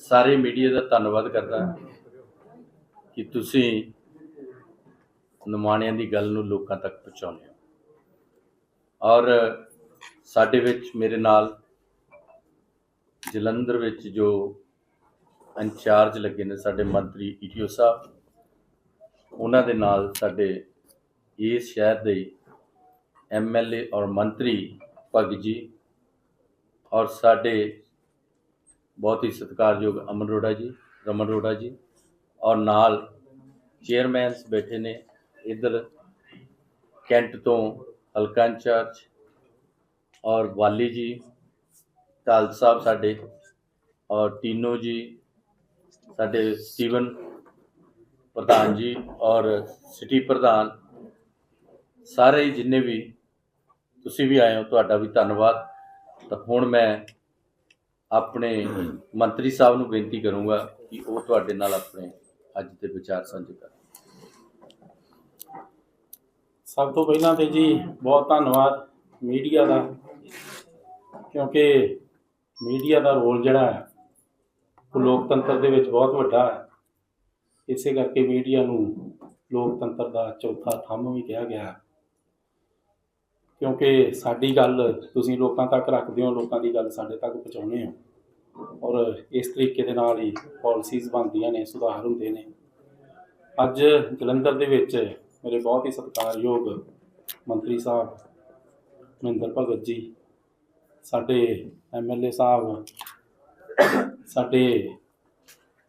ਸਾਰੇ ਮੀਡੀਆ ਦਾ ਧੰਨਵਾਦ ਕਰਦਾ ਕਿ ਤੁਸੀਂ ਨਮਾਣਿਆਂ ਦੀ ਗੱਲ ਨੂੰ ਲੋਕਾਂ ਤੱਕ ਪਹੁੰਚਾਉਂਦੇ ਹੋ। ਔਰ ਸਾਡੇ ਵਿੱਚ ਮੇਰੇ ਨਾਲ ਜਲੰਧਰ ਵਿੱਚ ਜੋ ਇੰਚਾਰਜ ਲੱਗੇ ਨੇ ਸਾਡੇ ਮੰਤਰੀ ਈਟੀਓ ਸਾਹਿਬ, ਉਹਨਾਂ ਦੇ ਨਾਲ ਸਾਡੇ ਇਸ ਸ਼ਹਿਰ ਦੇ ਐਮਐਲਏ ਔਰ ਮੰਤਰੀ ਭਗਤ ਜੀ ਔਰ ਸਾਡੇ ਬਹੁਤ ਹੀ ਸਤਿਕਾਰਯੋਗ ਅਮਨ ਅਰੋੜਾ ਜੀ ਰਮਨ ਅਰੋੜਾ ਜੀ ਔਰ ਨਾਲ ਚੇਅਰਮੈਨਸ ਬੈਠੇ ਨੇ ਇਧਰ ਕੈਂਟ ਤੋਂ ਹਲਕਾ ਇੰਚਾਰਜ ਔਰ ਵਾਲੀ ਜੀ ਢਾਲ ਸਾਹਿਬ ਸਾਡੇ ਔਰ ਟੀਨੋ ਜੀ ਸਾਡੇ ਸਟੀਵਨ ਪ੍ਰਧਾਨ ਜੀ ਔਰ ਸਿਟੀ ਪ੍ਰਧਾਨ ਸਾਰੇ ਹੀ ਜਿੰਨੇ ਵੀ ਤੁਸੀਂ ਵੀ ਆਏ ਹੋ ਤੁਹਾਡਾ ਵੀ ਧੰਨਵਾਦ ਤਾਂ ਹੁਣ ਮੈਂ ਆਪਣੇ ਮੰਤਰੀ ਸਾਹਿਬ ਨੂੰ ਬੇਨਤੀ ਕਰੂੰਗਾ ਕਿ ਉਹ ਤੁਹਾਡੇ ਨਾਲ ਆਪਣੇ ਅੱਜ ਦੇ ਵਿਚਾਰ ਸਾਂਝੇ ਕਰਨ ਸਭ ਤੋਂ ਪਹਿਲਾਂ ਤੇ ਜੀ ਬਹੁਤ ਧੰਨਵਾਦ ਮੀਡੀਆ ਦਾ, ਕਿਉਂਕਿ ਮੀਡੀਆ ਦਾ ਰੋਲ ਜਿਹੜਾ ਹੈ, ਉਹ ਲੋਕਤੰਤਰ ਦੇ ਵਿੱਚ ਬਹੁਤ ਵੱਡਾ ਹੈ ਇਸੇ ਕਰਕੇ ਮੀਡੀਆ ਨੂੰ ਲੋਕਤੰਤਰ ਦਾ ਚੌਥਾ ਥੰਮ ਵੀ ਕਿਹਾ ਗਿਆ ਹੈ। ਕਿਉਂਕਿ ਸਾਡੀ ਗੱਲ ਤੁਸੀਂ ਲੋਕਾਂ ਤੱਕ ਰੱਖਦੇ ਹੋ, ਲੋਕਾਂ ਦੀ ਗੱਲ ਸਾਡੇ ਤੱਕ ਪਹੁੰਚਾਉਂਦੇ ਹੋ। ਔਰ ਇਸ ਤਰੀਕੇ ਦੇ ਨਾਲ ਹੀ ਪਾਲਿਸੀਜ਼ ਬਣਦੀਆਂ ਨੇ, ਸੁਧਾਰ ਹੁੰਦੇ ਨੇ। ਅੱਜ ਜਲੰਧਰ ਦੇ ਵਿੱਚ ਮੇਰੇ ਬਹੁਤ ਹੀ ਸਤਿਕਾਰਯੋਗ ਮੰਤਰੀ ਸਾਹਿਬ ਮਹਿੰਦਰ ਭਗਤ ਜੀ, ਸਾਡੇ ਐਮਐਲਏ ਸਾਹਿਬ, ਸਾਡੇ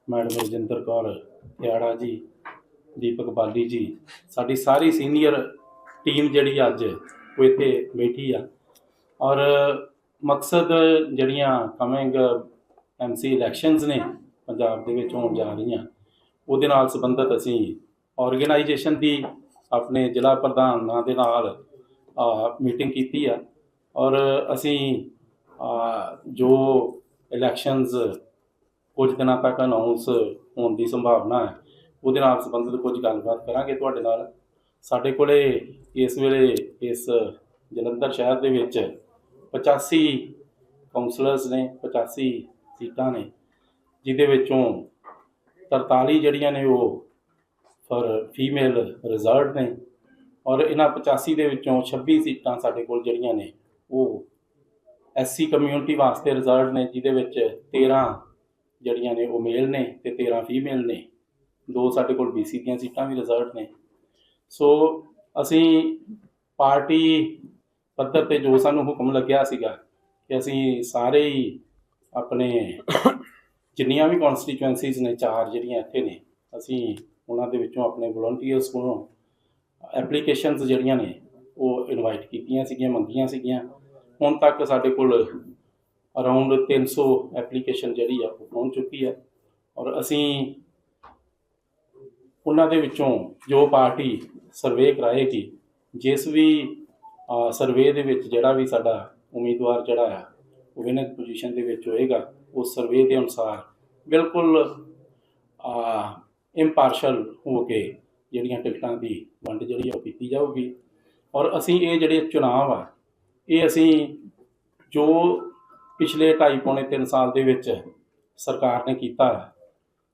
ਮੈਡਮ ਰਜਿੰਦਰ ਕੌਰ ਖਿਆੜਾ ਜੀ, ਦੀਪਕ ਬਾਲੀ ਜੀ, ਸਾਡੀ ਸਾਰੀ ਸੀਨੀਅਰ ਟੀਮ ਜਿਹੜੀ ਅੱਜ ਉਹ ਇੱਥੇ ਬੈਠੀ ਆ। ਔਰ ਮਕਸਦ ਜਿਹੜੀਆਂ ਕਮਿੰਗ ਐਮਸੀ ਇਲੈਕਸ਼ਨਸ ਨੇ ਪੰਜਾਬ ਦੇ ਵਿੱਚ ਹੋਣ ਜਾ ਰਹੀਆਂ, ਉਹਦੇ ਨਾਲ ਸੰਬੰਧਿਤ ਅਸੀਂ ਆਰਗੇਨਾਈਜੇਸ਼ਨ ਦੀ ਆਪਣੇ ਜ਼ਿਲ੍ਹਾ ਪ੍ਰਧਾਨਾਂ ਦੇ ਨਾਲ ਮੀਟਿੰਗ ਕੀਤੀ ਆ। ਔਰ ਅਸੀਂ ਜੋ ਇਲੈਕਸ਼ਨਸ ਕੁਝ ਦਿਨਾਂ ਤੱਕ ਅਨਾਉਂਸ ਹੋਣ ਦੀ ਸੰਭਾਵਨਾ ਹੈ, ਉਹਦੇ ਨਾਲ ਸੰਬੰਧਿਤ ਕੁਝ ਗੱਲਬਾਤ ਕਰਾਂਗੇ ਤੁਹਾਡੇ ਨਾਲ। ਸਾਡੇ ਕੋਲੇ ਇਸ ਵੇਲੇ ਇਸ ਜਲੰਧਰ ਸ਼ਹਿਰ ਦੇ ਵਿੱਚ 85 ਕਾਉਂਸਲਰਸ ਨੇ 85 ਸੀਟਾਂ ਨੇ, ਜਿਹਦੇ ਵਿੱਚੋਂ 43 ਜਿਹੜੀਆਂ ਨੇ ਉਹ ਫॉर ਫੀਮੇਲ ਰਿਜ਼ਰਵਡ ਨੇ ਔਰ ਇਹਨਾਂ 85 ਦੇ ਵਿੱਚੋਂ 26 ਸੀਟਾਂ ਸਾਡੇ ਕੋਲ ਜਿਹੜੀਆਂ ਨੇ ਉਹ ਐਸਸੀ ਕਮਿਊਨਿਟੀ ਵਾਸਤੇ ਰਿਜ਼ਰਵਡ ਨੇ, ਜਿਹਦੇ ਵਿੱਚ 13 ਜਿਹੜੀਆਂ ਨੇ ਉਹ ਮੇਲ ਨੇ ਤੇ 13 ਫੀਮੇਲ ਨੇ। ਦੋ ਸਾਡੇ ਕੋਲ ਬੀਸੀ ਦੀਆਂ ਸੀਟਾਂ ਵੀ ਰਿਜ਼ਰਵਡ ਨੇ। ਸੋ ਅਸੀਂ ਪਾਰਟੀ ਪੱਧਰ ਤੇ ਜੋ ਸਾਨੂੰ ਹੁਕਮ ਲੱਗਿਆ ਸੀਗਾ ਕਿ ਅਸੀਂ ਸਾਰੇ ਹੀ ਆਪਣੇ ਜਿੰਨੀਆਂ ਵੀ ਕਨਸਟੀਚੁਐਂਸੀਜ਼ ਨੇ, ਚਾਰ ਜਿਹੜੀਆਂ ਇੱਥੇ ਨੇ, ਅਸੀਂ ਉਹਨਾਂ ਦੇ ਵਿੱਚੋਂ ਆਪਣੇ ਵਲੰਟੀਅਰਸ ਕੋਲੋਂ ਐਪਲੀਕੇਸ਼ਨਸ ਜਿਹੜੀਆਂ ਨੇ, ਉਹ ਇਨਵਾਈਟ ਕੀਤੀਆਂ ਸੀਗੀਆਂ, ਮੰਗੀਆਂ ਸੀਗੀਆਂ। ਹੁਣ ਤੱਕ ਸਾਡੇ ਕੋਲ ਅਰਾਊਂਡ 300 ਐਪਲੀਕੇਸ਼ਨ ਜਿਹੜੀ ਆ, ਉਹ ਪਹੁੰਚ ਚੁੱਕੀ ਹੈ ਔਰ ਅਸੀਂ ਉਹਨਾਂ ਦੇ ਵਿੱਚੋਂ ਜੋ ਪਾਰਟੀ ਸਰਵੇ ਕਰਾਏਗੀ ਜਿਸ ਵੀ ਸਰਵੇ ਦੇ ਵਿੱਚ ਜਿਹੜਾ ਵੀ ਸਾਡਾ ਉਮੀਦਵਾਰ ਜਿਹੜਾ ਆ, ਉਹ ਵਿਨਰ ਪੋਜੀਸ਼ਨ ਦੇ ਵਿੱਚ ਹੋਏਗਾ, ਉਸ ਸਰਵੇ ਦੇ ਅਨੁਸਾਰ ਬਿਲਕੁਲ ਇੰਪਾਰਸ਼ਲ ਹੋ ਕੇ ਜਿਹੜੀਆਂ ਟਿਕਟਾਂ ਦੀ ਵੰਡ ਜਿਹੜੀ ਆ ਉਹ ਕੀਤੀ ਜਾਊਗੀ। ਔਰ ਅਸੀਂ ਇਹ ਜਿਹੜੇ ਚੁਣਾਵ ਆ, ਇਹ ਅਸੀਂ ਜੋ ਪਿਛਲੇ 2.5 ਪੌਣੇ 3 ਸਾਲ ਦੇ ਵਿੱਚ ਸਰਕਾਰ ਨੇ ਕੀਤਾ,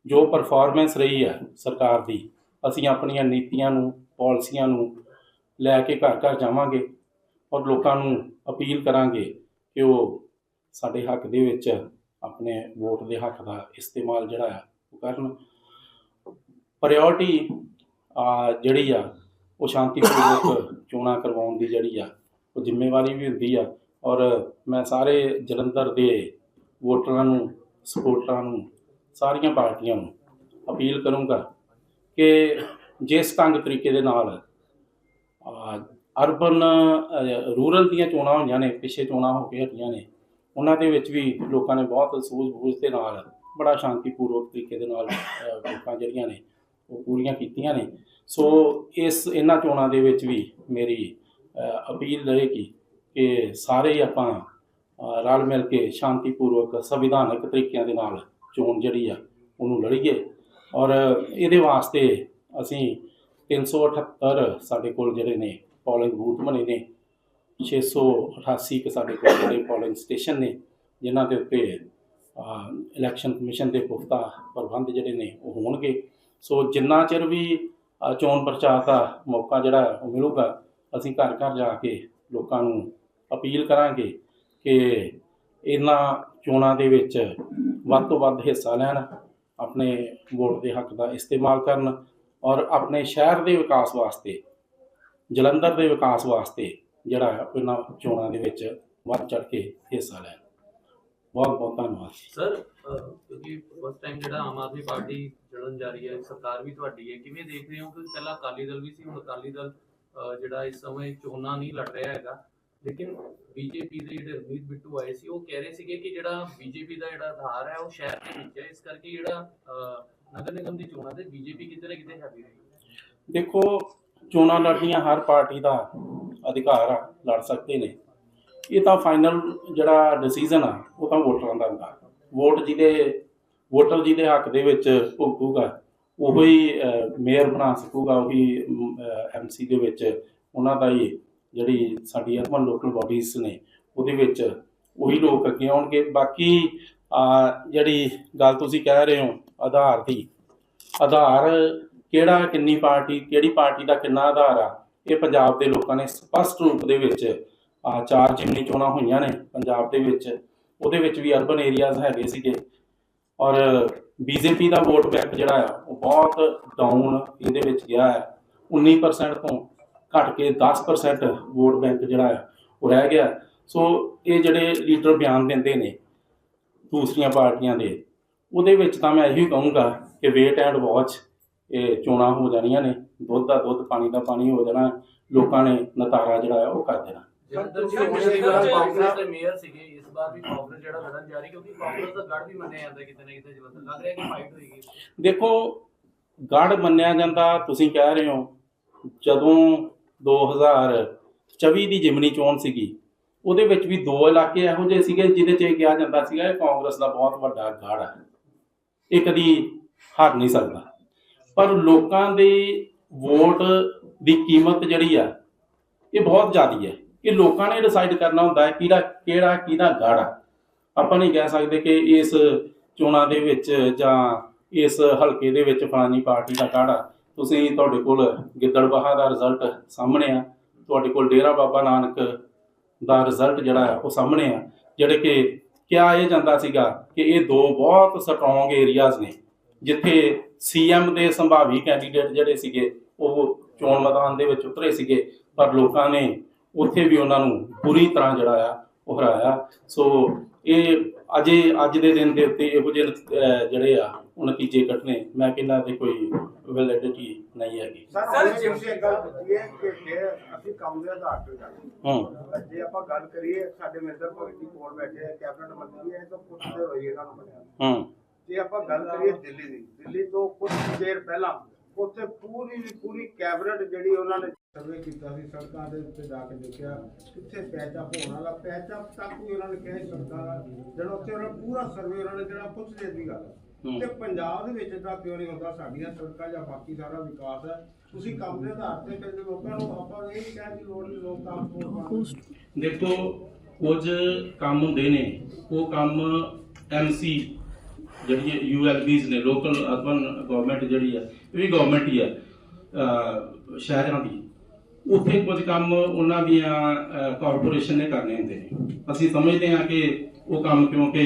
ਜੋ ਪਰਫਾਰਮੈਂਸ ਰਹੀ ਹੈ ਸਰਕਾਰ ਦੀ, ਅਸੀਂ ਆਪਣੀਆਂ ਨੀਤੀਆਂ ਨੂੰ ਪਾਲਿਸੀਆਂ ਨੂੰ ਲੈ ਕੇ ਘਰ ਘਰ ਜਾਵਾਂਗੇ ਔਰ ਲੋਕਾਂ ਨੂੰ ਅਪੀਲ ਕਰਾਂਗੇ ਕਿ ਉਹ ਸਾਡੇ ਹੱਕ ਦੇ ਵਿੱਚ ਆਪਣੇ ਵੋਟ ਦੇ ਹੱਕ ਦਾ ਇਸਤੇਮਾਲ ਜਿਹੜਾ ਆ ਉਹ ਕਰਨ। ਪ੍ਰਾਇੋਰਟੀ ਜਿਹੜੀ ਆ, ਉਹ ਸ਼ਾਂਤੀਪੂਰਵਕ ਚੋਣਾਂ ਕਰਵਾਉਣ ਦੀ ਜਿਹੜੀ ਆ, ਉਹ ਜ਼ਿੰਮੇਵਾਰੀ ਵੀ ਹੁੰਦੀ ਆ। ਔਰ ਮੈਂ ਸਾਰੇ ਜਲੰਧਰ ਦੇ ਵੋਟਰਾਂ ਨੂੰ, ਸਪੋਰਟਰਾਂ ਨੂੰ, ਸਾਰੀਆਂ ਪਾਰਟੀਆਂ ਨੂੰ ਅਪੀਲ ਕਰੂੰਗਾ ਕਿ ਜਿਸ ਢੰਗ ਤਰੀਕੇ ਦੇ ਨਾਲ ਅਰਬਨ ਰੂਰਲ ਦੀਆਂ ਚੋਣਾਂ ਹੋਈਆਂ ਨੇ ਪਿੱਛੇ ਚੋਣਾਂ ਹੋ ਕੇ ਹਟੀਆਂ ਨੇ ਉਹਨਾਂ ਦੇ ਵਿੱਚ ਵੀ ਲੋਕਾਂ ਨੇ ਬਹੁਤ ਸੂਝ-ਬੂਝ ਦੇ ਨਾਲ ਬੜਾ ਸ਼ਾਂਤੀਪੂਰਵਕ ਤਰੀਕੇ ਦੇ ਨਾਲ ਅ, ਵੋਟਾਂ ਜਿਹੜੀਆਂ ਨੇ ਉਹ ਪੂਰੀਆਂ ਕੀਤੀਆਂ ਨੇ। ਸੋ ਇਸ ਇਹਨਾਂ ਚੋਣਾਂ ਦੇ ਵਿੱਚ ਵੀ ਮੇਰੀ ਅਪੀਲ ਰਹੇਗੀ ਕਿ ਸਾਰੇ ਆਪਾਂ ਰਲ ਮਿਲ ਕੇ ਸ਼ਾਂਤੀਪੂਰਵਕ ਸੰਵਿਧਾਨਕ ਤਰੀਕਿਆਂ ਦੇ ਨਾਲ ਚੋਣ ਜਿਹੜੀ ਆ ਉਹਨੂੰ ਲੜੀਏ। ਔਰ ਇਹਦੇ ਵਾਸਤੇ ਅਸੀਂ 378 ਸਾਡੇ ਕੋਲ ਜਿਹੜੇ ਨੇ ਪੋਲਿੰਗ ਬੂਥ ਬਣੇ ਨੇ 688 ਕੁ ਸਾਡੇ ਕੋਲ ਜਿਹੜੇ ਪੋਲਿੰਗ ਸਟੇਸ਼ਨ ਨੇ, ਜਿਨ੍ਹਾਂ ਦੇ ਉੱਤੇ ਇਲੈਕਸ਼ਨ ਕਮਿਸ਼ਨ ਦੇ ਪੁਖਤਾ ਪ੍ਰਬੰਧ ਜਿਹੜੇ ਨੇ ਉਹ ਹੋਣਗੇ। ਸੋ ਜਿੰਨਾ ਚਿਰ ਵੀ ਚੋਣ ਪ੍ਰਚਾਰ ਦਾ ਮੌਕਾ ਜਿਹੜਾ ਉਹ ਮਿਲੂਗਾ, ਅਸੀਂ ਘਰ ਘਰ ਜਾ ਕੇ ਲੋਕਾਂ ਨੂੰ ਅਪੀਲ ਕਰਾਂਗੇ ਕਿ ਇਹਨਾਂ ਚੋਣਾਂ ਦੇ ਵਿੱਚ ਵੱਧ ਤੋਂ ਵੱਧ ਹਿੱਸਾ ਲੈਣ, ਆਪਣੇ ਵੋਟ ਦੇ ਹੱਕ ਦਾ ਇਸਤੇਮਾਲ ਕਰਨ ਔਰ ਆਪਣੇ ਸ਼ਹਿਰ ਦੇ ਵਿਕਾਸ ਵਾਸਤੇ ਜਲੰਧਰ ਦੇ ਵਿਕਾਸ ਵਾਸਤੇ ਜਿਹੜਾ ਹੈ ਇਹਨਾਂ ਚੋਣਾਂ ਦੇ ਵਿੱਚ ਵੱਧ ਚੜ ਕੇ ਹਿੱਸਾ ਲੈਣ। ਬਹੁਤ ਬਹੁਤ ਧੰਨਵਾਦ ਸਰ ਕਿਉਂਕਿ ਫਸਟ ਟਾਈਮ ਜਿਹੜਾ ਆਮ ਆਦਮੀ ਪਾਰਟੀ ਜਲਨ ਜਾ ਰਹੀ ਹੈ ਸਰਕਾਰ ਵੀ ਤੁਹਾਡੀ ਹੈ ਕਿਵੇਂ ਦੇਖ ਰਹੇ ਹੋ? ਕਿ ਪਹਿਲਾਂ ਅਕਾਲੀ ਦਲ ਵੀ ਸੀ ਹੁਣ ਅਕਾਲੀ ਦਲ ਜਿਹੜਾ ਇਸ ਸਮੇਂ ਚੋਣਾਂ ਨਹੀਂ ਲੜ ਰਿਹਾ ਹੈਗਾ। ਲੇਕਿਨ ਬੀਜੇਪੀ ਦੇ ਜਿਹੜੇ ਰਮੀਤ ਬਿੱਟੂ ਆਏ ਸੀ ਉਹ ਕਹਿ ਰਹੇ ਸੀਗੇ ਕਿ ਜਿਹੜਾ ਬੀਜੇਪੀ ਦਾ ਜਿਹੜਾ ਆਧਾਰ ਹੈ ਉਹ ਸ਼ਹਿਰ ਦੇ ਵਿੱਚ ਹੈ। ਇਸ ਕਰਕੇ ਜਿਹੜਾ ਅਹ, ਨਗਰ ਨਿਗਮ ਦੀ ਚੋਣਾਂ ਤੇ ਬੀਜੇਪੀ ਕਿਤੇ ਨਾ ਕਿਤੇ ਹੈਵੀ ਰਹੀ ਦੇਖੋ, ਚੋਣਾਂ ਲੜਨੀਆਂ ਹਰ ਪਾਰਟੀ ਦਾ ਅਧਿਕਾਰ ਆ, ਲੜ ਸਕਦੇ ਨੇ। ਇਹ ਤਾਂ ਫਾਈਨਲ ਜਿਹੜਾ ਡਿਸੀਜਨ ਆ, ਉਹ ਤਾਂ ਵੋਟਰਾਂ ਦਾ ਹੁੰਦਾ। ਵੋਟ ਜਿਹਦੇ, ਵੋਟਰ ਜਿਹਦੇ ਹੱਕ ਦੇ ਵਿੱਚ ਭੁਗਤੂਗਾ, ਉਹੋ ਹੀ ਮੇਅਰ ਬਣਾ ਸਕੂਗਾ, ਉਹੀ ਐਮਸੀ ਦੇ ਵਿੱਚ। ਉਹਨਾਂ ਦਾ ਹੀ ਜਿਹੜੀ ਸਾਡੀ ਅਰਬਨ ਲੋਕਲ ਬਾਡੀਜ਼ ਨੇ, ਉਹਦੇ ਵਿੱਚ ਉਹੀ ਲੋਕ ਅੱਗੇ ਆਉਣਗੇ। ਬਾਕੀ ਜਿਹੜੀ ਗੱਲ ਤੁਸੀਂ ਕਹਿ ਰਹੇ ਹੋ ਆਧਾਰ ਦੀ ਆਧਾਰ ਕਿਹੜਾ, ਕਿੰਨੀ ਪਾਰਟੀ, ਕਿਹੜੀ ਪਾਰਟੀ ਦਾ ਕਿੰਨਾ ਆਧਾਰ ਆ, ਇਹ ਪੰਜਾਬ ਦੇ ਲੋਕਾਂ ਨੇ ਸਪਸ਼ਟ ਰੂਪ ਦੇ ਵਿੱਚ ਆ ਚਾਰ ਜਿਮਨੀ ਚੋਣਾਂ ਹੋਈਆਂ ਨੇ ਪੰਜਾਬ ਦੇ ਵਿੱਚ। ਉਹਦੇ ਵਿੱਚ ਵੀ ਅਰਬਨ ਏਰੀਆਜ਼ ਹੈਗੇ ਸੀਗੇ। ਔਰ ਬੀਜੇਪੀ ਦਾ ਵੋਟ ਬੈਂਕ ਜਿਹੜਾ ਆ, ਉਹ ਬਹੁਤ ਡਾਊਨ ਇਹਦੇ ਵਿੱਚ ਗਿਆ ਹੈ। 19% ਤੋਂ ਘਟ ਕੇ 10% ਵੋਟ ਬੈਂਕ ਜਿਹੜਾ ਆ, ਉਹ ਰਹਿ ਗਿਆ। ਸੋ ਇਹ ਜਿਹੜੇ ਲੀਡਰ ਬਿਆਨ ਦਿੰਦੇ ਨੇ ਦੂਸਰੀਆਂ ਪਾਰਟੀਆਂ ਦੇ ਉਹਦੇ ਵਿੱਚ ਤਾਂ ਮੈਂ ਇਹੀ ਕਹੂੰਗਾ ਕਿ ਵੇਟ ਐਂਡ ਵਾਚ ਇਹ ਚੋਣਾਂ ਹੋ ਜਾਣੀਆਂ ਨੇ ਦੁੱਧ ਦਾ ਦੁੱਧ ਪਾਣੀ ਦਾ ਪਾਣੀ ਹੋ ਜਾਣਾ ਲੋਕਾਂ ਨੇ ਨਤਾਰਾ ਜਿਹੜਾ ਹੈ ਉਹ ਕਰ ਦੇਣਾ। ਜਲੰਧਰ ਜਿਹੜਾ ਚ ਜਿਹੜਾ ਕਾਂਗਰਸ ਦੇ ਮੇਅਰ ਸੀਗੇ ਇਸ ਵਾਰ ਵੀ ਕਾਂਗਰਸ ਜਿਹੜਾ ਲੜਨ ਜਾ ਰਹੀ ਕਿਉਂਕਿ ਕਾਂਗਰਸ ਦਾ ਗੜ ਵੀ ਮੰਨਿਆ ਜਾਂਦਾ ਕਿਤੇ ਨਾ ਕਿਤੇ ਜਲੰਧਰ ਲੱਗ ਰਿਹਾ ਕਿ ਫਾਈਟ ਹੋਏਗੀ ਦੇਖੋ ਗੜ ਮੰਨਿਆ ਜਾਂਦਾ ਤੁਸੀਂ ਕਹਿ ਰਹੇ ਹੋ ਜਦੋਂ 2024 ਦੀ ਜਿਮਨੀ ਚੋਣ ਸੀਗੀ ਉਹਦੇ ਵਿੱਚ ਵੀ ਦੋ ਇਲਾਕੇ ਇਹੋ ਜਿਹੇ ਸੀਗੇ ਜਿਹਦੇ 'ਚ ਇਹ ਕਿਹਾ ਜਾਂਦਾ ਸੀਗਾ ਇਹ ਕਾਂਗਰਸ ਦਾ ਬਹੁਤ ਵੱਡਾ ਗੜ ਹੈ ਇਹ ਕਦੀ ਹਾਰ ਨਹੀਂ ਸਕਦਾ। ਪਰ ਲੋਕਾਂ ਦੇ ਵੋਟ ਦੀ ਕੀਮਤ ਜਿਹੜੀ ਆ, ਇਹ ਬਹੁਤ ਜ਼ਿਆਦੀ ਹੈ ਇਹ ਲੋਕਾਂ ਨੇ ਡਿਸਾਈਡ ਕਰਨਾ ਹੁੰਦਾ ਹੈ ਕਿਹੜਾ ਕਿਹੜਾ, ਕਿਹਦਾ ਗੜ। ਆਪਾਂ ਨਹੀਂ ਕਹਿ ਸਕਦੇ ਕਿ ਇਸ ਚੋਣਾਂ ਦੇ ਵਿੱਚ ਜਾਂ ਇਸ ਹਲਕੇ ਦੇ ਵਿੱਚ ਫਲਾਨੀ ਪਾਰਟੀ ਦਾ ਗਾੜਾ। ਤੁਸੀਂ ਤੁਹਾਡੇ ਕੋਲ ਗਿੱਦੜਬਾਹਾ ਦਾ ਰਿਜ਼ਲਟ ਸਾਹਮਣੇ ਆ। ਤੁਹਾਡੇ ਕੋਲ ਡੇਰਾ ਬਾਬਾ ਨਾਨਕ ਦਾ ਰਿਜ਼ਲਟ ਜਿਹੜਾ ਉਹ ਸਾਹਮਣੇ ਆ। ਜਿਹੜੇ ਕਿ ਕਿਹਾ ਇਹ ਜਾਂਦਾ ਸੀਗਾ ਕਿ ਇਹ ਦੋ ਬਹੁਤ ਸਟਰੋਂਗ ਏਰੀਆਜ਼ ਨੇ, ਜਿੱਥੇ ਸੀਐਮ ਦੇ ਸੰਭਾਵੀ ਕੈਂਡੀਡੇਟ ਜਿਹੜੇ ਸੀਗੇ, ਉਹ ਚੋਣ ਮੈਦਾਨ ਦੇ ਵਿੱਚ ਉਤਰੇ ਸੀਗੇ, ਪਰ ਲੋਕਾਂ ਨੇ ਉੱਥੇ ਵੀ ਉਹਨਾਂ ਨੂੰ ਬੁਰੀ ਤਰ੍ਹਾਂ ਜਿਹੜਾ ਆ, ਉਹ ਹਰਾਇਆ। ਸੋ ਇਹ ਅਜੇ ਅੱਜ ਦੇ ਦਿਨ ਦੇ ਉੱਤੇ ਇਹੋ ਜਿਹੇ ਜਿਹੜੇ ਆ, ਉਹ ਨਤੀਜੇ ਕੱਢਣੇ, ਮੈਂ ਕਹਿੰਦਾ ਤੇ ਕੋਈ ਵੈਲਿਡਿਟੀ ਨਹੀਂ ਹੈਗੀ ਸਰ ਸਰ, ਜੇ ਤੁਸੀਂ ਇੱਕ ਗੱਲ ਕੀਤੀ ਹੈ ਕਿ ਜੇ ਅਸੀਂ ਕੰਮ ਦੇ ਆਧਾਰ ਤੇ ਜਾਂਦੇ ਹੂੰ ਜੇ ਆਪਾਂ ਗੱਲ ਕਰੀਏ ਸਾਡੇ ਮਿੰਦਰ ਭਗਤ ਜੀ ਕੋਲ ਬੈਠੇ ਆ ਕੈਬਨਿਟ ਮੰਤਰੀ ਹੈ ਤਾਂ ਪੁੱਛਦੇ ਹੋਈਏ ਇਹਨਾਂ ਨੂੰ ਬਣਿਆ ਹੂੰ। ਜੇ ਆਪਾਂ ਗੱਲ ਕਰੀਏ ਦਿੱਲੀ ਦੀ ਦਿੱਲੀ ਤੋਂ ਕੁਝ ਦੇਰ ਪਹਿਲਾਂ ਉੱਥੇ ਪੂਰੀ ਦੀ ਪੂਰੀ ਕੈਬਨਿਟ ਜਿਹੜੀ ਉਹਨਾਂ ਨੇ ਸਰਵੇ ਕੀਤਾ ਸੀ ਸੜਕਾਂ ਦੇ ਉੱਤੇ ਜਾ ਕੇ ਦੇਖਿਆ ਕਿੱਥੇ ਪੈਚਅਪ ਹੋਣ ਵਾਲਾ ਪੈਚਅਪ ਤੱਕ ਵੀ ਉਹਨਾਂ ਨੇ ਕਿਹਾ ਸਰਕਾਰ ਜਿਹੜਾ ਉੱਥੇ ਉਹਨਾਂ ਪੂਰਾ ਸਰਵੇ ਉਹਨਾਂ ਨੇ ਜਿਹੜਾ ਪੁੱਛਦੇ ਦੀ ਗੱਲ। ਹੂੰ। ਤੇ ਪੰਜਾਬ ਦੇ ਵਿੱਚ ਤਾਂ ਕਿਉਂ ਨਹੀਂ ਹੁੰਦਾ? ਸਾਡੀਆਂ ਸੜਕਾਂ ਜਾਂ ਬਾਕੀ ਸਾਰਾ ਵਿਕਾਸ ਹੈ। ਤੁਸੀਂ ਕੰਮ ਦੇ ਆਧਾਰ ਤੇ ਫਿਰ ਲੋਕਾਂ ਨੂੰ ਆਪਾਂ ਇਹ ਨਹੀਂ ਕਹਿ ਦੀ ਲੋੜ ਨਹੀਂ ਲੋਕ ਕੰਮ ਤੋਂ ਦੇਖੋ ਕੁਝ ਕੰਮ ਹੁੰਦੇ ਨੇ ਉਹ ਕੰਮ ਐਮਸੀ ਜਿਹੜੀ ਯੂਐਲਬੀਜ਼ ਨੇ ਲੋਕਲ ਅਰਬਨ ਗਵਰਨਮੈਂਟ ਜਿਹੜੀ ਆ ਇਹ ਵੀ ਗਵਰਨਮੈਂਟ ਹੀ ਆ ਅਹ ਸ਼ਹਿਰਾਂ ਦੀ। ਉੱਥੇ ਕੁਝ ਕੰਮ ਉਹਨਾਂ ਦੀਆਂ ਕਾਰਪੋਰੇਸ਼ਨ ਨੇ ਕਰਨੇ ਹੁੰਦੇ ਨੇ। ਅਸੀਂ ਸਮਝਦੇ ਹਾਂ ਕਿ ਉਹ ਕੰਮ ਕਿਉਂਕਿ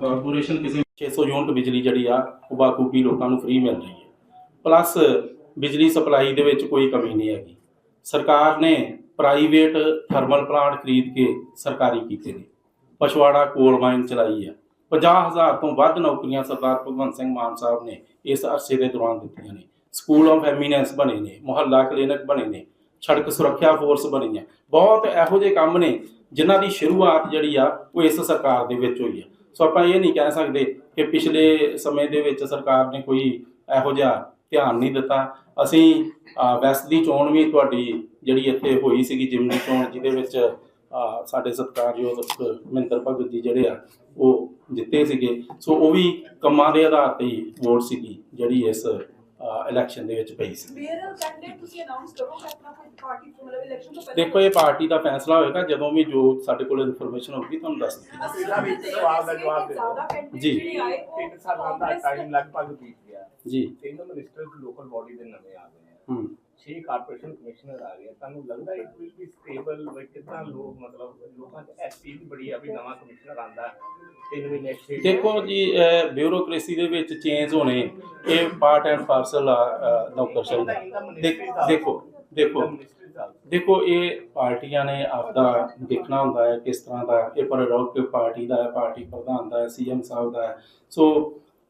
ਕਾਰਪੋਰੇਸ਼ਨ ਕਿਸੇ 600 ਯੂਨਿਟ ਬਿਜਲੀ ਜਿਹੜੀ ਆ, ਉਹ ਬਾਖੂਬੀ ਲੋਕਾਂ ਨੂੰ ਫ੍ਰੀ ਮਿਲ ਰਹੀ ਹੈ। ਪਲੱਸ ਬਿਜਲੀ ਸਪਲਾਈ ਦੇ ਵਿੱਚ ਕੋਈ ਕਮੀ ਨਹੀਂ ਹੈਗੀ। ਸਰਕਾਰ ਨੇ ਪ੍ਰਾਈਵੇਟ ਥਰਮਲ ਪਲਾਂਟ ਖਰੀਦ ਕੇ ਸਰਕਾਰੀ ਕੀਤੇ ਨੇ। ਪਛਵਾੜਾ ਕੋਲ ਮਾਈਨ ਚਲਾਈ ਆ। 50000 ਤੋਂ ਵੱਧ ਨੌਕਰੀਆਂ ਸਰਦਾਰ ਭਗਵੰਤ ਸਿੰਘ ਮਾਨ ਸਾਹਿਬ ਨੇ ਇਸ ਅਰਸੇ ਦੇ ਦੌਰਾਨ ਦਿੱਤੀਆਂ ਨੇ। ਸਕੂਲ ਆਫ ਐਮੀਨੈਂਸ ਬਣੇ ਨੇ, ਮੁਹੱਲਾ ਕਲੀਨਿਕ ਬਣੇ ਨੇ, ਸੜਕ ਸੁਰੱਖਿਆ ਫੋਰਸ ਬਣੀ ਹੈ ਬਹੁਤ ਇਹੋ ਜਿਹੇ ਕੰਮ ਨੇ ਜਿਨ੍ਹਾਂ ਦੀ ਸ਼ੁਰੂਆਤ ਜਿਹੜੀ ਆ, ਉਹ ਇਸ ਸਰਕਾਰ ਦੇ ਵਿੱਚ ਹੋਈ ਆ। ਸੋ ਆਪਾਂ ਇਹ ਨਹੀਂ ਕਹਿ ਸਕਦੇ ਕਿ ਪਿਛਲੇ ਸਮੇਂ ਦੇ ਵਿੱਚ ਸਰਕਾਰ ਨੇ ਕੋਈ ਇਹੋ ਜਿਹਾ ਧਿਆਨ ਨਹੀਂ ਦਿੱਤਾ। ਅਸੀਂ ਵੈਸਟ ਦੀ ਚੋਣ ਵੀ ਤੁਹਾਡੀ ਜਿਹੜੀ ਇੱਥੇ ਹੋਈ ਸੀਗੀ ਜਿਮਨੀ ਚੋਣ, ਜਿਹਦੇ ਵਿੱਚ ਸਾਡੇ ਸਤਿਕਾਰਯੋਗ ਮਹਿੰਦਰ ਭਗਤ ਜੀ ਜਿਹੜੇ ਆ, ਉਹ ਜਿੱਤੇ ਸੀਗੇ। ਸੋ ਉਹ ਵੀ ਕੰਮਾਂ ਦੇ ਆਧਾਰ ਤੇ ਹੀ ਵੋਟ ਸੀਗੀ ਜਿਹੜੀ ਇਸ ਇਲੈਕਸ਼ਨ ਦੇ ਵਿੱਚ ਪਈ ਸੀ। ਮੇਅਰ ਕੈਂਡੀਡੇਟ ਤੁਸੀਂ ਅਨਾਉਂਸ ਕਰੋਗੇ ਆਪਣਾ ਕੋਈ ਪਾਰਟੀ ਮਤਲਬ ਇਲੈਕਸ਼ਨ ਤੋਂ ਪਹਿਲਾਂ ਦੇਖੋ ਇਹ ਪਾਰਟੀ ਦਾ ਫੈਸਲਾ ਹੋਏਗਾ ਜਦੋਂ ਵੀ ਜੋ ਸਾਡੇ ਕੋਲ ਇਨਫੋਰਮੇਸ਼ਨ ਹੋਊਗੀ ਤੁਹਾਨੂੰ ਦੱਸ ਦਿੱਤੀ ਜੀ। ਜਿਹੜੇ ਆਏ ਉਹ ਤਿੰਨ ਸਾਲਾਂ ਦਾ ਟਾਈਮ ਲਗਭਗ ਬੀਤ ਗਿਆ। ਜੀ। ਤਿੰਨ ਮਿਨਿਸਟਰ ਲੋਕਲ ਬਾਡੀ ਦੇ ਨਵੇਂ ਆ ਗਏ ਹੂੰ। ਛੇ ਕਾਰਪੋਰੇਸ਼ਨ ਕਮਿਸ਼ਨਰ ਆ ਗਏ। ਤੁਹਾਨੂੰ ਲੱਗਦਾ ਇਟ ਵਿਲ ਬੀ ਸਟੇਬਲ ਵੀ ਕਿੰਨਾ ਲੋਕ ਮਤਲਬ ਲੋਕਾਂ ਚ ਐਸਪੀ ਵੀ ਬੜੀ ਆ ਵੀ ਨਵਾਂ ਕਮਿਸ਼ਨਰ ਆਂਦਾ ਤਿੰਨ ਮਹੀਨੇ ਛੇ ਦੇਖੋ ਜੀ ਬਿਊਰੋਕ੍ਰੇਸੀ ਦੇ ਵਿੱਚ ਚੇਂਜ ਹੋਣੇ ਇਹ ਪਾਰਟ ਐਂਡ ਪਾਰਸਲ ਆ ਨੌਕਰਸ਼ਾਹੀ ਦਾ। ਦੇਖ- ਦੇਖੋ ਦੇਖੋ ਦੇਖੋ ਇਹ ਪਾਰਟੀਆਂ ਨੇ ਆਪਦਾ ਦੇਖਣਾ ਹੁੰਦਾ ਹੈ ਕਿਸ ਤਰ੍ਹਾਂ ਦਾ ਇਹ ਪ੍ਰੋਡਕਟ ਪਾਰਟੀ ਦਾ ਹੈ ਪਾਰਟੀ ਪ੍ਰਧਾਨ ਦਾ ਹੈ ਸੀਐਮ ਸਾਹਿਬ ਦਾ ਹੈ। ਸੋ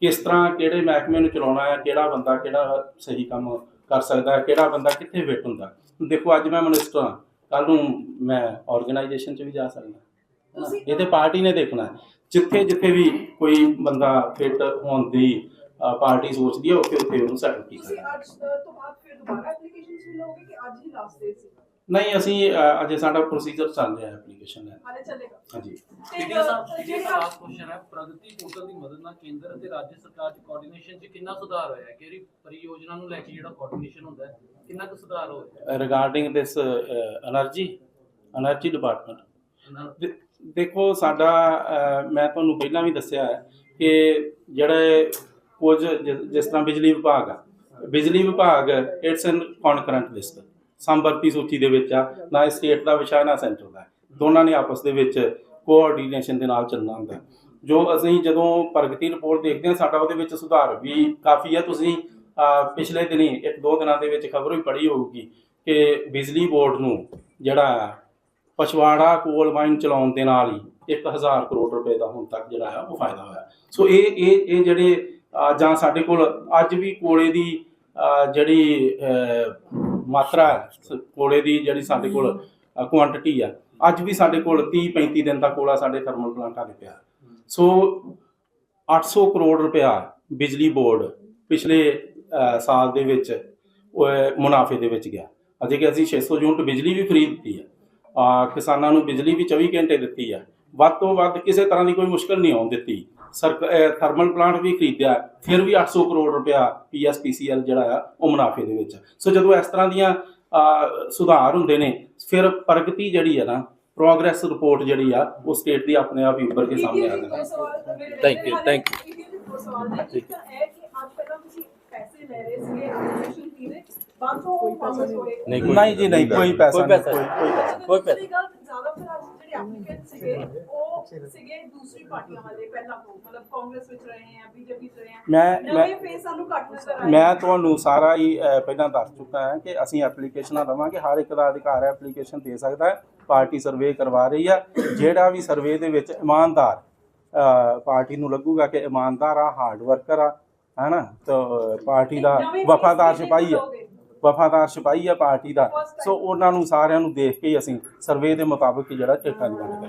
ਕਿਸ ਤਰ੍ਹਾਂ ਕਿਹੜੇ ਮਹਿਕਮੇ ਨੂੰ ਚਲਾਉਣਾ ਹੈ ਕਿਹੜਾ ਬੰਦਾ ਕਿਹੜਾ ਸਹੀ ਕੰਮ ਕਰ ਸਕਦਾ ਹੈ ਕਿਹੜਾ ਬੰਦਾ ਕਿੱਥੇ ਫਿੱਟ ਹੁੰਦਾ ਦੇਖੋ ਅੱਜ ਮੈਂ ਮਿਨਿਸਟਰ ਹਾਂ ਕੱਲ ਨੂੰ ਮੈਂ ਆਰਗੇਨਾਈਜੇਸ਼ਨ 'ਚ ਵੀ ਜਾ ਸਕਦਾ ਇਹ ਤੇ ਪਾਰਟੀ ਨੇ ਦੇਖਣਾ। ਜਿੱਥੇ ਜਿੱਥੇ ਵੀ ਕੋਈ ਬੰਦਾ ਫਿੱਟ ਹੋਣ ਦੀ ਪਾਰਟੀ ਸੋਚਦੀ ਹੈ ਉੱਥੇ ਉੱਥੇ ਉਹਨੂੰ ਸੈਟਲ ਕੀਤਾ ਤੁਸੀਂ ਜਾਏ। ਅੱਜ ਅ, ਤੋਂ ਬਾਅਦ ਫਿਰ ਦੁਬਾਰਾ ਐਪਲੀਕੇਸ਼ਨਸ ਵੀ ਲਓਗੇ ਕਿ ਅੱਜ ਹੀ ਲਾਸਟ ਡੇ ਸੀ ਨਹੀਂ ਅਸੀਂ ਅਜੇ ਸਾਡਾ ਪ੍ਰੋਸੀਜਰ ਚੱਲ ਰਿਹਾ ਹੈ ਐਪਲੀਕੇਸ਼ਨ ਦਾ ਹਾਂਜੀ। ਸਪੀਕਰ ਸਾਹਿਬ ਸਪੀਕਰ ਹੈ ਪ੍ਰਗਤੀ ਪੋਰਟਲ ਦੀ ਮਦਦ ਨਾਲ ਕੇਂਦਰ ਅਤੇ ਰਾਜ ਸਰਕਾਰ ਦੀ ਕੋਆਰਡੀਨੇਸ਼ਨ 'ਚ ਕਿੰਨਾ ਸੁਧਾਰ ਹੋਇਆ ਹੈ? ਕਿਹੜੀ ਪਰਿਯੋਜਨਾ ਨੂੰ ਲੈ ਕੇ ਜਿਹੜਾ ਕੋਆਰਡੀਨੇਸ਼ਨ ਹੁੰਦਾ ਹੈ ਕਿੰਨਾ ਕੁ ਸੁਧਾਰ ਹੋਇਆ regarding this energy energy department ਦੇਖੋ ਸਾਡਾ ਮੈਂ ਤੁਹਾਨੂੰ ਪਹਿਲਾਂ ਵੀ ਦੱਸਿਆ ਹੈ ਕਿ ਜਿਹੜੇ ਕੁਝ ਜਿਸ ਤਰ੍ਹਾਂ ਬਿਜਲੀ ਵਿਭਾਗ ਆ ਬਿਜਲੀ ਵਿਭਾਗ ਸੰਭਰਤੀ ਸੂਚੀ ਦੇ ਵਿੱਚ ਆ, ਨਾ ਇਹ ਸਟੇਟ ਦਾ ਵਿਸ਼ਾ, ਨਾ ਸੈਂਟਰ ਦਾ। ਦੋਨਾਂ ਨੇ ਆਪਸ ਦੇ ਵਿੱਚ ਕੋਆਰਡੀਨੇਸ਼ਨ ਦੇ ਨਾਲ ਚੱਲਣਾ ਹੁੰਦਾ। ਜੋ ਅਸੀਂ ਜਦੋਂ ਪ੍ਰਗਤੀ ਰਿਪੋਰਟ ਦੇਖਦੇ ਹਾਂ, ਸਾਡਾ ਉਹਦੇ ਵਿੱਚ ਸੁਧਾਰ ਵੀ ਕਾਫੀ ਹੈ ਤੁਸੀਂ ਪਿਛਲੇ ਦਿਨੀ, ਇੱਕ ਦੋ ਦਿਨਾਂ ਦੇ ਵਿੱਚ ਖਬਰ ਵੀ ਪੜ੍ਹੀ ਹੋਊਗੀ ਕਿ ਬਿਜਲੀ ਬੋਰਡ ਨੂੰ ਜਿਹੜਾ ਪਛਵਾੜਾ ਕੋਲ ਮਾਈਨ ਚਲਾਉਣ ਦੇ ਨਾਲ ਹੀ 1000 ਕਰੋੜ ਰੁਪਏ ਦਾ ਹੁਣ ਤੱਕ ਜਿਹੜਾ ਹੈ, ਉਹ ਫਾਇਦਾ ਹੋਇਆ। ਸੋ ਇਹ ਇਹ ਇਹ ਜਿਹੜੇ ਜਾਂ ਸਾਡੇ ਕੋਲ ਅੱਜ ਵੀ ਕੋਲੇ ਦੀ ਜਿਹੜੀ ਮਾਤਰਾ ਕੋਲੇ ਦੀ ਜਿਹੜੀ ਸਾਡੇ ਕੋਲ ਕੁਆਂਟੀਟੀ ਆ ਅੱਜ ਵੀ ਸਾਡੇ ਕੋਲ 30 35 ਦਿਨ ਦਾ ਕੋਲਾ ਸਾਡੇ ਥਰਮਲ ਪਲਾਂਟਾਂ ਦੇ ਪਿਆ। ਸੋ 800 ਕਰੋੜ ਰੁਪਇਆ ਬਿਜਲੀ ਬੋਰਡ ਪਿਛਲੇ ਸਾਲ ਦੇ ਵਿੱਚ ਉਹ ਮੁਨਾਫੇ ਦੇ ਵਿੱਚ ਗਿਆ। ਅਜੇ ਕਿ ਅਸੀਂ 600 ਯੂਨਿਟ ਬਿਜਲੀ ਵੀ ਫ੍ਰੀ ਦਿੱਤੀ ਆ। ਕਿਸਾਨਾਂ ਨੂੰ ਬਿਜਲੀ ਵੀ 24 ਘੰਟੇ ਦਿੱਤੀ ਹੈ ਵੱਧ ਤੋਂ ਵੱਧ ਕਿਸੇ ਤਰ੍ਹਾਂ ਦੀ ਕੋਈ ਮੁਸ਼ਕਲ ਨਹੀਂ ਆਉਣ ਦਿੱਤੀ। ਥਰਮਲ ਪਲਾਂਟ ਵੀ ਖਰੀਦਿਆ ਫਿਰ ਵੀ 800 ਕਰੋੜ ਰੁਪਇਆ ਪੀਐਸਪੀਸੀਐਲ ਜਿਹੜਾ ਆ ਉਹ ਮੁਨਾਫੇ ਦੇ ਵਿੱਚ। ਆ। ਸੋ ਜਦੋਂ ਇਸ ਤਰ੍ਹਾਂ ਦੀਆਂ ਆ, ਸੁਧਾਰ ਹੁੰਦੇ ਨੇ ਫਿਰ ਪ੍ਰਗਤੀ ਜਿਹੜੀ ਹੈ ਨਾ ਪ੍ਰੋਗਰੈਸ ਰਿਪੋਰਟ ਜਿਹੜੀ ਆ ਉਹ ਸਟੇਟ ਦੀ ਆਪਣੇ ਆਪ ਹੀ ਉੱਪਰ ਕੇ ਸਾਹਮਣੇ ਆ ਜਾਂਦੀ। ਹੈ Thank you, thank you. ਦੋ ਸਵਾਲ ਨੇ। ਇੱਕ ਤਾਂ ਇਹ ਕਿ ਅੱਜ ਪਹਿਲਾਂ ਤੁਸੀਂ ਪੈਸੇ ਲੈ ਰਹੇ ਸੀਗੇ ਐਪਲੀਕੇਸ਼ਨ ਫੀ ਦੇ ਬਾਅਦ ਤੋਂ ਉਹ ਵਾਪਸ ਹੋਏ। ਨਹੀਂ, ਜੀ ਨਹੀਂ ਕੋਈ ਪੈਸਾ ਨਹੀਂ ਕੋਈ ਕੋਈ ਪੈਸਾ ਕੋਈ ਅੱਜ ਜਿਹੜੇ ਐਪਲੀਕੈਂਟ ਸੀਗੇ ਉਹ ਸੀਗੇ ਦੂਸਰੀ ਪਾਰਟੀਆਂ ਵਾਲੇ ਪਹਿਲਾਂ ਤੋਂ ਮਤਲਬ ਕਾਂਗਰਸ ਵਿੱਚ ਰਹੇ ਆ ਬੀਜੇਪੀ ਚ ਰਹੇ ਆ ਮੈਂ ਮੈਂ ਨਵੇਂ ਫੇਸ ਸਾਨੂੰ ਘੱਟ ਨਜ਼ਰ ਆਏ ਮੈਂ ਤੁਹਾਨੂੰ ਸਾਰਾ ਹੀ ਅਹ, ਪਹਿਲਾਂ ਦੱਸ ਚੁੱਕਾ ਹਾਂ ਕਿ ਅਸੀਂ ਐਪਲੀਕੇਸ਼ਨਾਂ ਦੇਵਾਂਗੇ ਹਰ ਇੱਕ ਦਾ ਅਧਿਕਾਰ ਹੈ ਐਪਲੀਕੇਸ਼ਨ ਦੇ ਸਕਦਾ ਹੈ ਪਾਰਟੀ ਸਰਵੇ ਕਰਵਾ ਰਹੀ ਆ ਜਿਹੜਾ ਵੀ ਸਰਵੇ ਦੇ ਵਿੱਚ ਇਮਾਨਦਾਰ ਅਹ, ਪਾਰਟੀ ਨੂੰ ਲੱਗੂਗਾ ਕਿ ਇਮਾਨਦਾਰ ਆ ਹਾਰਡ ਵਰਕਰ ਆ ਹੈਨਾ? ਤਾਂ ਪਾਰਟੀ ਦਾ ਨਵੇਂ face ਵਫਾਦਾਰ ਕਿਹਦੇ ਸਿਪਾਹੀ ਆ? ਵਫਾਦਾਰ ਸਿਪਾਹੀ ਆ ਪਾਰਟੀ ਦਾ. ਸੋ ਉਹਨਾਂ ਨੂੰ ਸਾਰਿਆਂ ਨੂੰ ਦੇਖ ਕੇ ਹੀ ਅਸੀਂ ਸਰਵੇ ਦੇ ਮੁਤਾਬਕ ਜਿਹੜਾ ਝੇਟਾਂ ਦੀ ਵੰਡ ਕਰਾਂਗੇ